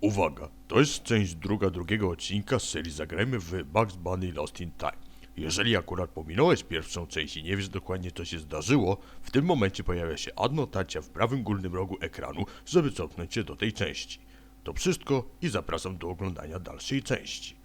Uwaga, to jest część druga drugiego odcinka z serii Zagrajmy w Bugs Bunny Lost in Time. Jeżeli akurat pominąłeś pierwszą część i nie wiesz dokładnie co się zdarzyło, w tym momencie pojawia się adnotacja w prawym górnym rogu ekranu, żeby cofnąć się do tej części. To wszystko i zapraszam do oglądania dalszej części.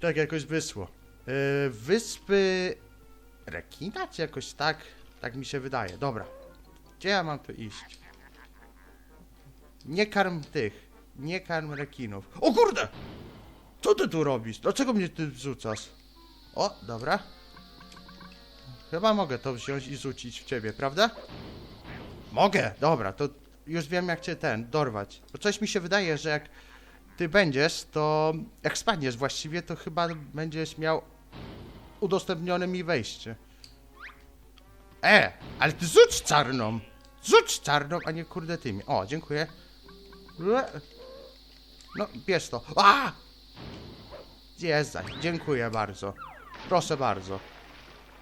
Tak jakoś wysło. Yy, wyspy rekina, czy jakoś tak? Tak mi się wydaje. Dobra. Gdzie ja mam tu iść? Nie karm tych. Nie karm rekinów. O kurde! Co ty tu robisz? Dlaczego mnie ty wrzucasz? O, dobra. Chyba mogę to wziąć i rzucić w ciebie, prawda? Mogę, dobra, to już wiem jak cię ten, dorwać. Bo coś mi się wydaje, że jak ty będziesz, to jak spadniesz właściwie, to chyba będziesz miał udostępnione mi wejście. E, ale ty rzuć czarną! Rzuć czarną, a nie kurde tymi. O, dziękuję. No, bierz to. A! Jezdaj, dziękuję bardzo. Proszę bardzo.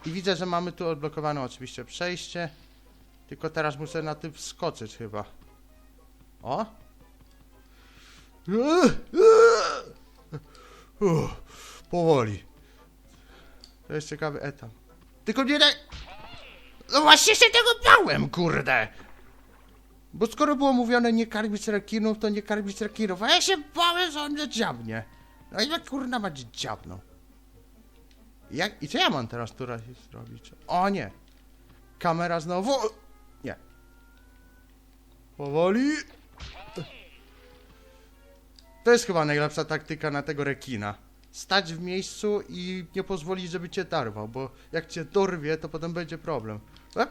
I widzę, że mamy tu odblokowane oczywiście przejście. Tylko teraz muszę na tym wskoczyć chyba. O! Uff, powoli. To jest ciekawy etap. Tylko nie daj... No właśnie się tego bałem, kurde! Bo skoro było mówione nie karmić rekinów, to nie karmić rekinów, a ja się bałem, że on mnie dziabnie. No i jak kurna ma dziabną. Jak, I co ja mam teraz tu raz zrobić? O nie! Kamera znowu... Nie. Powoli... To jest chyba najlepsza taktyka na tego rekina. Stać w miejscu i nie pozwolić, żeby cię darwał, bo jak cię dorwie, to potem będzie problem. E?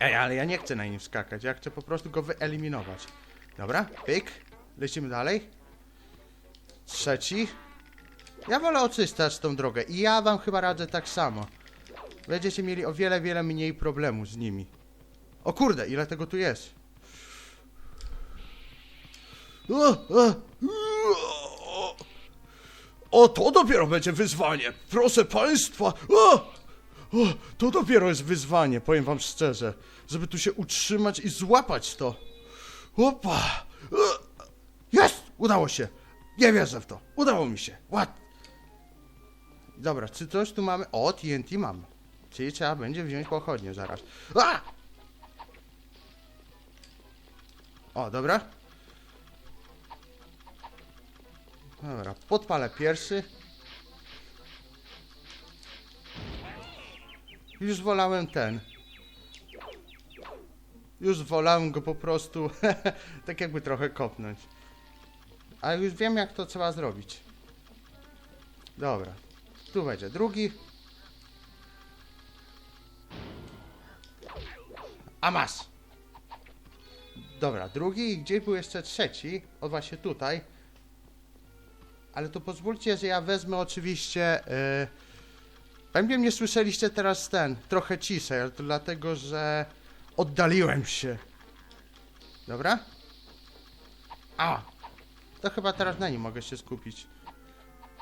Ej, ale ja nie chcę na nim skakać, ja chcę po prostu go wyeliminować. Dobra, pyk, lecimy dalej. Trzeci. Ja wolę oczyszczać tą drogę i ja wam chyba radzę tak samo. Będziecie mieli o wiele, wiele mniej problemów z nimi. O kurde, ile tego tu jest? O, to dopiero będzie wyzwanie. Proszę państwa. O, o, to dopiero jest wyzwanie, powiem wam szczerze. Żeby tu się utrzymać i złapać to. Opa. O, Jest! Udało się. Nie wierzę w to. Udało mi się. Ład. Dobra, czy coś tu mamy? O, TNT mamy. Czyli trzeba będzie wziąć pochodnie zaraz. A! O, dobra. Dobra, podpalę pierwszy. Już wolałem ten. Już wolałem go po prostu tak jakby trochę kopnąć. Ale już wiem jak to trzeba zrobić. Dobra. Tu będzie drugi. A masz. Dobra, drugi i gdzie był jeszcze trzeci? O właśnie tutaj. Ale to pozwólcie, że ja wezmę oczywiście. Yy, pewnie mnie słyszeliście teraz ten, trochę ciszej, ale to dlatego, że oddaliłem się. Dobra? A! To chyba teraz na nim mogę się skupić.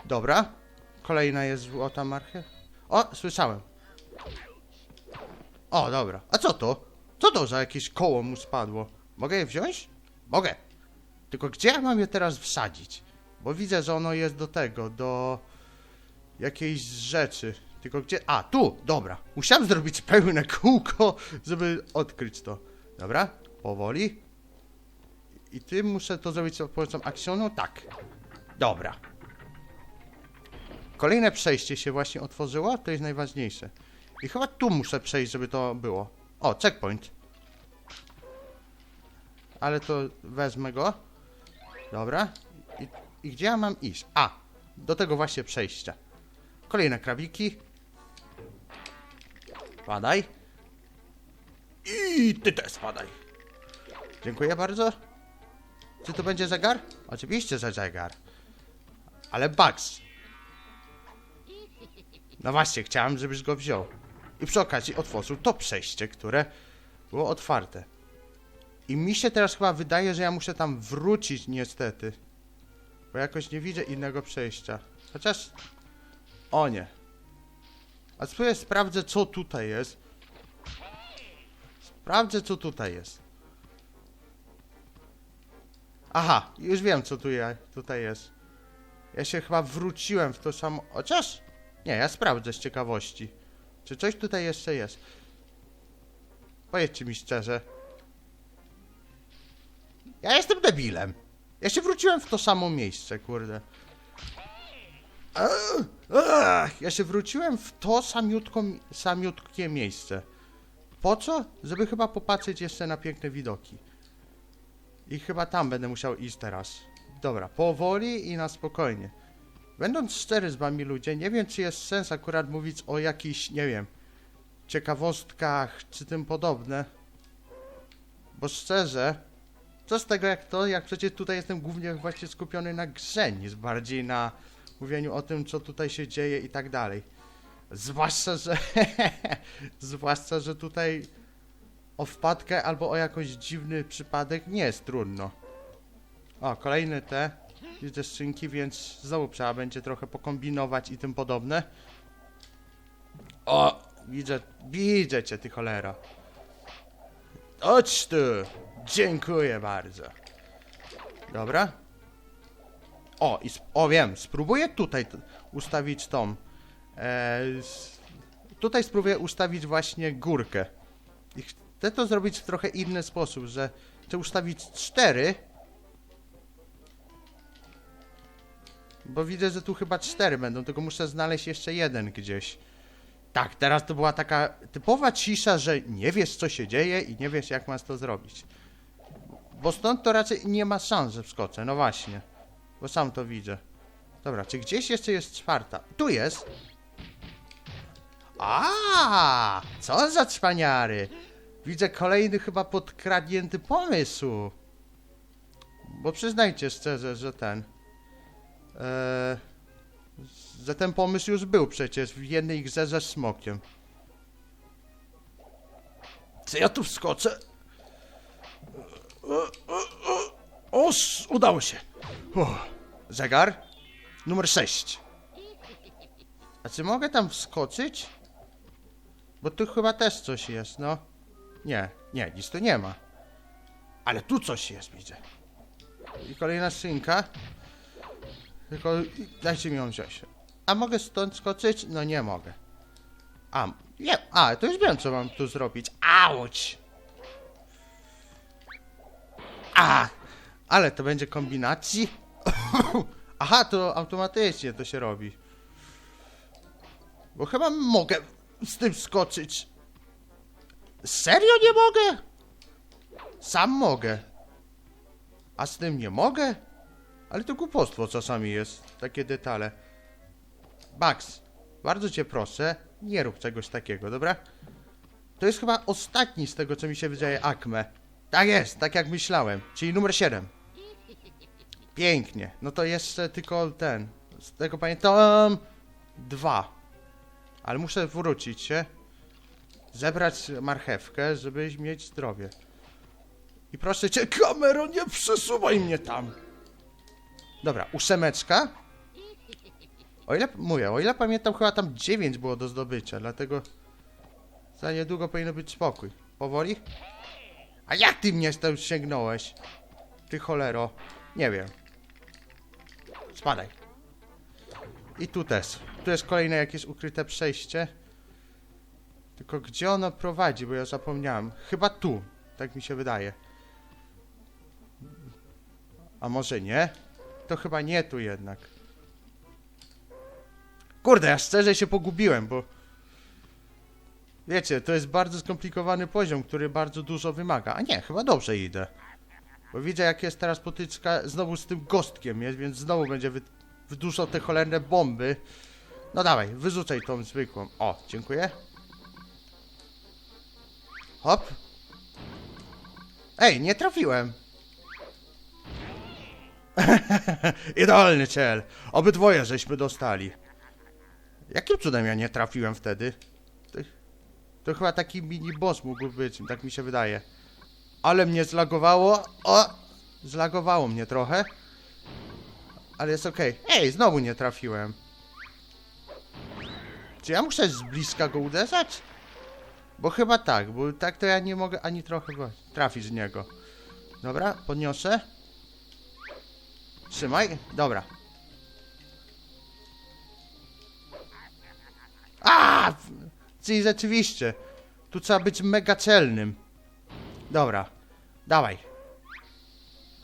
Dobra. Kolejna jest złota marchew. O, słyszałem. O, dobra. A co to? Co to za jakieś koło mu spadło? Mogę je wziąć? Mogę. Tylko gdzie ja mam je teraz wsadzić? Bo widzę, że ono jest do tego, do jakiejś rzeczy. Tylko gdzie? A, tu! Dobra. Musiałem zrobić pełne kółko, żeby odkryć to. Dobra, powoli. I tym muszę to zrobić za pomocą aksjonu? Tak. Dobra. Kolejne przejście się właśnie otworzyło, to jest najważniejsze. I chyba tu muszę przejść, żeby to było. O, checkpoint. Ale to wezmę go. Dobra. I, I gdzie ja mam iść? A, do tego właśnie przejścia. Kolejne krabiki. Spadaj. I ty też spadaj. Dziękuję bardzo. Czy to będzie zegar? Oczywiście, że zegar. Ale Bugs. No właśnie, chciałem, żebyś go wziął. I przy okazji otworzył to przejście, które było otwarte. I mi się teraz chyba wydaje, że ja muszę tam wrócić niestety. Bo jakoś nie widzę innego przejścia. Chociaż... O nie. A spróbuję sprawdzę, co tutaj jest. Sprawdzę, co tutaj jest. Aha, już wiem co tu tutaj jest. Ja się chyba wróciłem w to samo... Chociaż... Nie, ja sprawdzę z ciekawości. Czy coś tutaj jeszcze jest? Powiedzcie mi szczerze. Ja jestem debilem. Ja się wróciłem w to samo miejsce, kurde. Ja się wróciłem w to samiutko, samiutkie miejsce. Po co? Żeby chyba popatrzeć jeszcze na piękne widoki. I chyba tam będę musiał iść teraz. Dobra, powoli i na spokojnie. Będąc szczery z wami ludzie, nie wiem czy jest sens akurat mówić o jakichś, nie wiem, ciekawostkach czy tym podobne. Bo szczerze, co z tego jak to, jak przecież tutaj jestem głównie właśnie skupiony na grze, niż bardziej na mówieniu o tym, co tutaj się dzieje i tak dalej. Zwłaszcza, że zwłaszcza, że tutaj o wpadkę albo o jakiś dziwny przypadek nie jest trudno. O, kolejne te widzę skrzynki, więc znowu trzeba będzie trochę pokombinować i tym podobne. O, widzę, widzę cię, ty cholera. Chodź tu. Dziękuję bardzo. Dobra. O, i o wiem, spróbuję tutaj ustawić tą. E, tutaj spróbuję ustawić właśnie górkę. I chcę to zrobić w trochę inny sposób, że chcę ustawić cztery. Bo widzę, że tu chyba cztery będą, tylko muszę znaleźć jeszcze jeden gdzieś. Tak, teraz to była taka typowa cisza, że nie wiesz co się dzieje i nie wiesz jak masz to zrobić. Bo stąd to raczej nie ma szans, że wskoczę, no właśnie. Bo sam to widzę. Dobra, czy gdzieś jeszcze jest czwarta? Tu jest! A, co za cwaniary! Widzę kolejny chyba podkradnięty pomysł. Bo przyznajcie szczerze, że ten... Eee, że ten pomysł już był przecież w jednej grze ze smokiem. Czy ja tu wskoczę? O, o, o, o, udało się. Uff. Zegar? Numer 6. A czy mogę tam wskoczyć? Bo tu chyba też coś jest, no. Nie, nie, nic tu nie ma. Ale tu coś jest, widzę. I kolejna szynka. Tylko dajcie mi ją wziąć. A mogę stąd skoczyć? No nie mogę. A, nie, a, to już wiem, co mam tu zrobić. Auć! A, ale to będzie kombinacji. Aha, to automatycznie to się robi. Bo chyba mogę z tym skoczyć. Serio nie mogę? Sam mogę. A z tym nie mogę? Ale to głupostwo czasami jest, takie detale. Max, bardzo cię proszę, nie rób czegoś takiego, dobra? To jest chyba ostatni z tego, co mi się wydaje, Akme. Tak jest, tak jak myślałem, czyli numer 7. Pięknie, no to jeszcze tylko ten, z tego pamiętam, dwa. Ale muszę wrócić się, zebrać marchewkę, żeby mieć zdrowie. I proszę cię, kamero, nie przesuwaj mnie tam. Dobra, ósemeczka. O ile, mówię, o ile pamiętam, chyba tam 9 było do zdobycia, dlatego za niedługo powinno być spokój. Powoli? A jak ty mnie tam sięgnąłeś? Ty cholero. Nie wiem. Spadaj. I tu też. Tu jest kolejne jakieś ukryte przejście. Tylko gdzie ono prowadzi, bo ja zapomniałem. Chyba tu. Tak mi się wydaje. A może nie? To chyba nie tu jednak. Kurde, ja szczerze się pogubiłem, bo... Wiecie, to jest bardzo skomplikowany poziom, który bardzo dużo wymaga. A nie, chyba dobrze idę. Bo widzę, jak jest teraz potyczka znowu z tym gostkiem, więc znowu będzie wy... wduszał te cholerne bomby. No dawaj, wyrzucaj tą zwykłą. O, dziękuję. Hop. Ej, nie trafiłem. Idealny cel. Obydwoje żeśmy dostali. Jakim cudem ja nie trafiłem wtedy? To, to chyba taki mini boss mógł być, tak mi się wydaje. Ale mnie zlagowało. O! Zlagowało mnie trochę. Ale jest okej. Ej, znowu nie trafiłem. Czy ja muszę z bliska go uderzać? Bo chyba tak, bo tak to ja nie mogę ani trochę go trafić z niego. Dobra, podniosę. Trzymaj. Dobra. A! Czyli rzeczywiście. Tu trzeba być mega celnym. Dobra. Dawaj.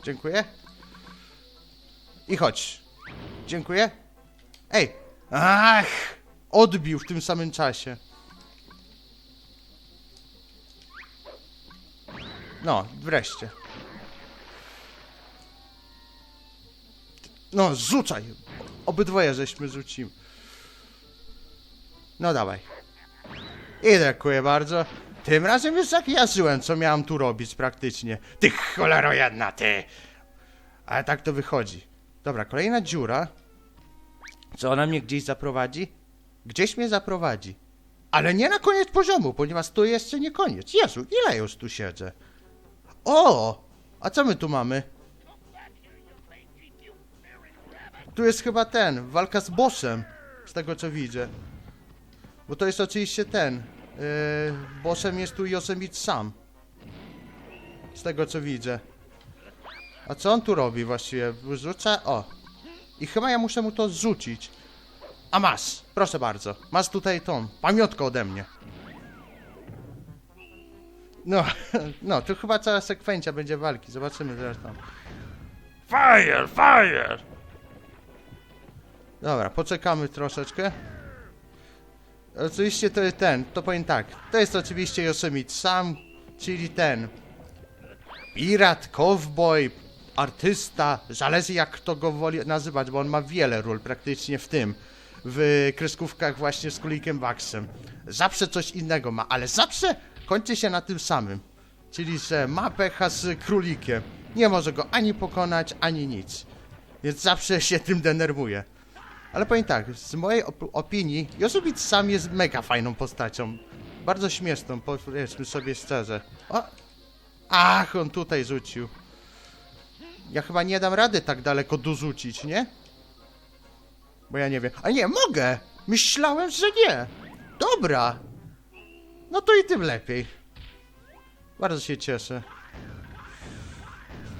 Dziękuję. I chodź. Dziękuję. Ej! Ach! Odbił w tym samym czasie. No, wreszcie. No, rzucaj! Obydwoje żeśmy rzucili. No dawaj. I dziękuję bardzo. Tym razem już jak ja żyłem, co miałem tu robić praktycznie. Ty cholero jedna, ty! Ale tak to wychodzi. Dobra, kolejna dziura. Co ona mnie gdzieś zaprowadzi? Gdzieś mnie zaprowadzi. Ale nie na koniec poziomu, ponieważ to jeszcze nie koniec. Jezu, ile już tu siedzę? O! A co my tu mamy? Tu jest chyba ten, walka z bossem, z tego co widzę. Bo to jest oczywiście ten. Yy, bossem jest tu Yosemite sam. Z tego co widzę. A co on tu robi właściwie? Rzuca? O. I chyba ja muszę mu to zrzucić. A masz, proszę bardzo. Masz tutaj tą pamiątkę ode mnie. No, no, tu chyba cała sekwencja będzie walki. Zobaczymy zresztą. Fire, fire! Dobra, poczekamy troszeczkę. Oczywiście to jest ten, to powiem tak. To jest oczywiście Yosemite sam, czyli ten. Pirat, cowboy, artysta, zależy jak kto go woli nazywać, bo on ma wiele ról praktycznie w tym. W kreskówkach właśnie z królikiem Waxem. Zawsze coś innego ma, ale zawsze kończy się na tym samym. Czyli, że ma pecha z królikiem. Nie może go ani pokonać, ani nic. Więc zawsze się tym denerwuje. Ale powiem tak, z mojej op- opinii, Yosemite sam jest mega fajną postacią. Bardzo śmieszną, powiedzmy sobie szczerze. O! Ach, on tutaj rzucił. Ja chyba nie dam rady tak daleko dorzucić, nie? Bo ja nie wiem. A nie, mogę! Myślałem, że nie. Dobra. No to i tym lepiej. Bardzo się cieszę.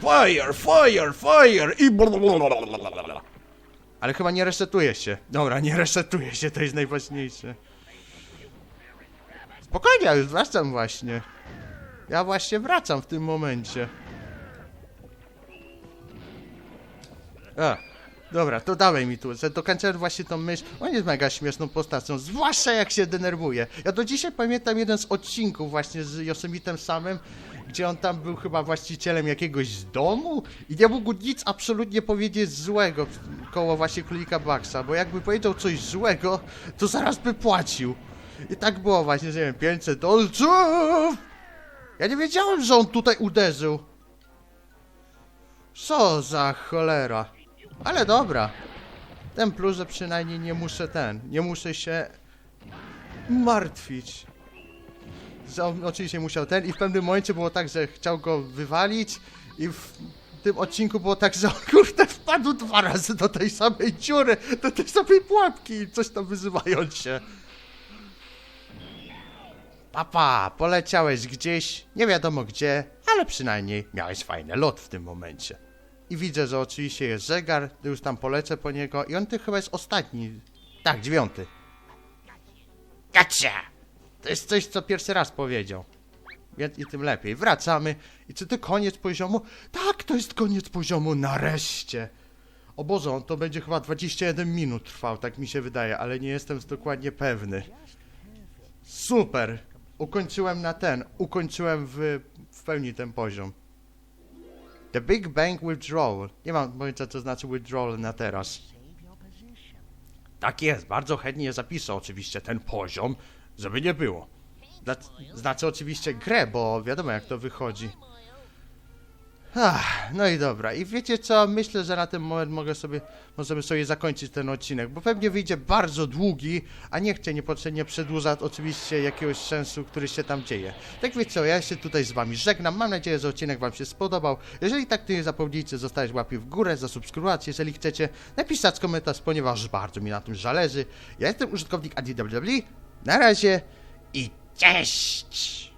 Fire, fire, fire! I blablabla. Ale chyba nie resetuje się. Dobra, nie resetuje się, to jest najważniejsze. Spokojnie, ja już wracam właśnie. Ja właśnie wracam w tym momencie. A, dobra, to dawaj mi tu, że dokończę właśnie tą myśl. On jest mega śmieszną postacią, zwłaszcza jak się denerwuje. Ja do dzisiaj pamiętam jeden z odcinków właśnie z Yosemitem samym, gdzie on tam był chyba właścicielem jakiegoś domu i nie mógł nic absolutnie powiedzieć złego koło właśnie królika Baxa, bo jakby powiedział coś złego, to zaraz by płacił. I tak było właśnie, że nie wiem, 500 dolców! Ja nie wiedziałem, że on tutaj uderzył. Co za cholera. Ale dobra. Ten plus, że przynajmniej nie muszę ten, nie muszę się martwić. Że on oczywiście musiał ten i w pewnym momencie było tak, że chciał go wywalić i w tym odcinku było tak, że on kurde wpadł dwa razy do tej samej dziury, do tej samej pułapki i coś tam wyzywając się. Papa, poleciałeś gdzieś, nie wiadomo gdzie, ale przynajmniej miałeś fajny lot w tym momencie. I widzę, że oczywiście jest zegar, już tam polecę po niego i on ty chyba jest ostatni. Tak, dziewiąty. Gotcha! To jest coś, co pierwszy raz powiedział. I tym lepiej. Wracamy. I czy to koniec poziomu? Tak, to jest koniec poziomu, nareszcie. O Boże, on to będzie chyba 21 minut trwał, tak mi się wydaje, ale nie jestem dokładnie pewny. Super! Ukończyłem na ten, ukończyłem w, w pełni ten poziom. The Big Bang Withdrawal. Nie mam pojęcia, co znaczy withdrawal na teraz. Tak jest, bardzo chętnie zapiszę oczywiście ten poziom, żeby nie było. Zna znaczy oczywiście grę, bo wiadomo jak to wychodzi. Ach, no i dobra. I wiecie co? Myślę, że na ten moment mogę sobie, możemy sobie zakończyć ten odcinek, bo pewnie wyjdzie bardzo długi, a nie chcę niepotrzebnie przedłużać oczywiście jakiegoś sensu, który się tam dzieje. Tak wiecie co, ja się tutaj z wami żegnam. Mam nadzieję, że odcinek wam się spodobał. Jeżeli tak, to nie zapomnijcie zostawić łapy w górę, zasubskrybować, jeżeli chcecie, napisać komentarz, ponieważ bardzo mi na tym zależy. Ja jestem użytkownik ADWW. Na razie i cześć!